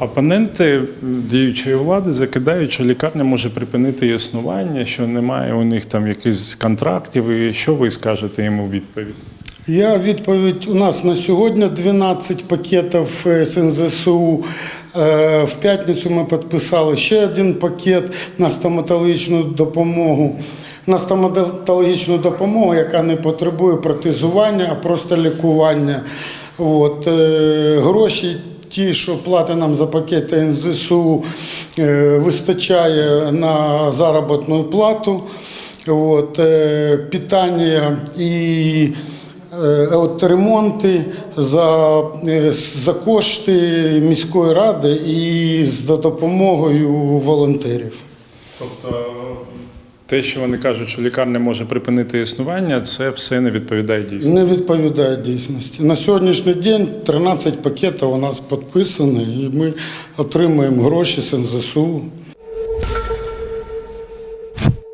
Опоненти діючої влади закидають, що лікарня може припинити існування, що немає у них там якихось контрактів. І що ви скажете йому у відповідь? Я відповідь у нас на сьогодні 12 пакетів е, з НЗСУ. Е, В п'ятницю ми підписали ще один пакет на стоматологічну допомогу. На стоматологічну допомогу, яка не потребує протезування, а просто лікування. От, е, гроші, ті, що платить нам за пакети НЗСУ, е, вистачає на заробітну плату. От, е, питання і Е, От ремонти за, за кошти міської ради і за допомогою волонтерів. Тобто те, що вони кажуть, що лікарня може припинити існування, це все не відповідає дійсності. Не відповідає дійсності. На сьогоднішній день 13 пакетів у нас підписані, і ми отримуємо гроші з НЗСУ.